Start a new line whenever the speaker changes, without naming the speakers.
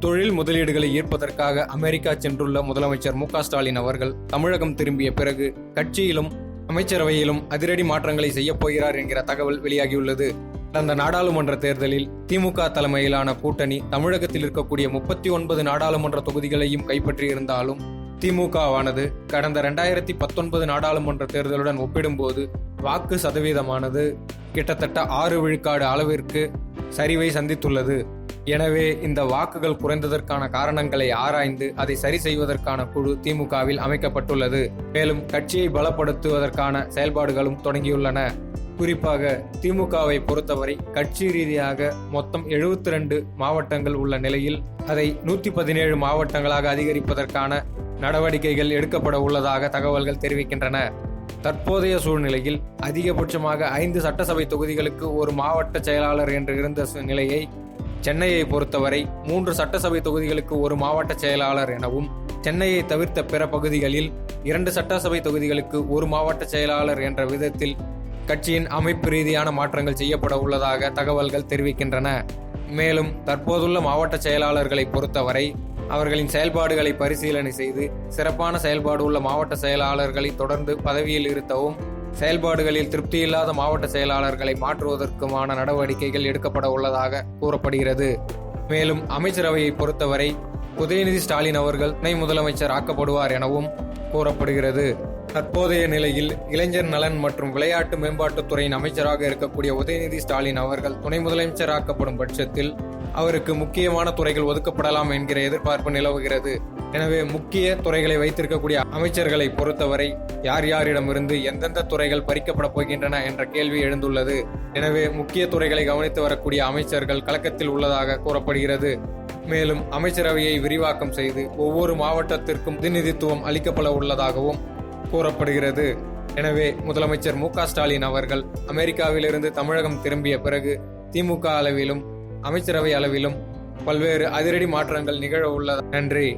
தொழில் முதலீடுகளை ஈர்ப்பதற்காக அமெரிக்கா சென்றுள்ள முதலமைச்சர் மு ஸ்டாலின் அவர்கள் தமிழகம் திரும்பிய பிறகு கட்சியிலும் அமைச்சரவையிலும் அதிரடி மாற்றங்களை செய்யப்போகிறார் என்கிற தகவல் வெளியாகியுள்ளது. கடந்த நாடாளுமன்ற தேர்தலில் திமுக தலைமையிலான கூட்டணி தமிழகத்தில் இருக்கக்கூடிய முப்பத்தி ஒன்பது நாடாளுமன்ற தொகுதிகளையும் கைப்பற்றியிருந்தாலும் திமுகவானது கடந்த ரெண்டாயிரத்தி பத்தொன்பது நாடாளுமன்ற தேர்தலுடன் ஒப்பிடும்போது வாக்கு சதவீதமானது கிட்டத்தட்ட ஆறு விழுக்காடு அளவிற்கு சரிவை சந்தித்துள்ளது. எனவே இந்த வாக்குகள் குறைந்ததற்கான காரணங்களை ஆராய்ந்து அதை சரி செய்வதற்கான குழு திமுகவில் அமைக்கப்பட்டுள்ளது. மேலும் கட்சியை பலப்படுத்துவதற்கான செயல்பாடுகளும் தொடங்கியுள்ளன. குறிப்பாக திமுகவை பொறுத்தவரை கட்சி ரீதியாக மொத்தம் 72 ரெண்டு மாவட்டங்கள் உள்ள நிலையில் அதை நூற்றி பதினேழு மாவட்டங்களாக அதிகரிப்பதற்கான நடவடிக்கைகள் எடுக்கப்பட உள்ளதாக தகவல்கள் தெரிவிக்கின்றன. தற்போதைய சூழ்நிலையில் அதிகபட்சமாக ஐந்து சட்டசபை தொகுதிகளுக்கு ஒரு மாவட்ட செயலாளர் என்று இருந்த சு- நிலையை சென்னையை பொறுத்தவரை மூன்று சட்டசபை தொகுதிகளுக்கு ஒரு மாவட்ட செயலாளர் எனவும் சென்னையை தவிர்த்த பிற பகுதிகளில் இரண்டு சட்டசபை தொகுதிகளுக்கு ஒரு மாவட்ட செயலாளர் என்ற விதத்தில் கட்சியின் அமைப்பு ரீதியான மாற்றங்கள் செய்யப்பட உள்ளதாக தகவல்கள் தெரிவிக்கின்றன. மேலும் தற்போதுள்ள மாவட்ட செயலாளர்களை பொறுத்தவரை அவர்களின் செயல்பாடுகளை பரிசீலனை செய்து சிறப்பான செயல்பாடு உள்ள மாவட்ட செயலாளர்களை தொடர்ந்து பதவியில் இருத்தவும் செயல்பாடுகளில் திருப்தியில்லாத மாவட்ட செயலாளர்களை மாற்றுவதற்குமான நடவடிக்கைகள் எடுக்கப்பட உள்ளதாக கூறப்படுகிறது. மேலும் அமைச்சரவையை பொறுத்தவரை உதயநிதி ஸ்டாலின் அவர்கள் துணை முதலமைச்சர் ஆக்கப்படுவார் எனவும் கூறப்படுகிறது. தற்போதைய நிலையில் இளைஞர் நலன் மற்றும் விளையாட்டு மேம்பாட்டுத்துறையின் அமைச்சராக இருக்கக்கூடிய உதயநிதி ஸ்டாலின் அவர்கள் துணை முதலமைச்சராக்கப்படும் பட்சத்தில் அவருக்கு முக்கியமான துறைகள் ஒதுக்கப்படலாம் என்கிற எதிர்பார்ப்பு நிலவுகிறது. எனவே முக்கிய துறைகளை வைத்திருக்கக்கூடிய அமைச்சர்களை பொறுத்தவரை யார் யாரிடமிருந்து எந்தெந்த துறைகள் பறிக்கப்பட போகின்றன என்ற கேள்வி எழுந்துள்ளது. எனவே முக்கிய துறைகளை கவனித்து வரக்கூடிய அமைச்சர்கள் கலக்கத்தில் உள்ளதாக கூறப்படுகிறது. மேலும் அமைச்சரவையை விரிவாக்கம் செய்து ஒவ்வொரு மாவட்டத்திற்கும் பிரதிநிதித்துவம் அளிக்கப்பட உள்ளதாகவும் கூறப்படுகிறது. எனவே முதலமைச்சர் மு க ஸ்டாலின் அவர்கள் அமெரிக்காவிலிருந்து தமிழகம் திரும்பிய பிறகு திமுக அளவிலும் அமைச்சரவை அளவிலும் பல்வேறு அதிரடி மாற்றங்கள் நிகழ உள்ளது? நன்றி.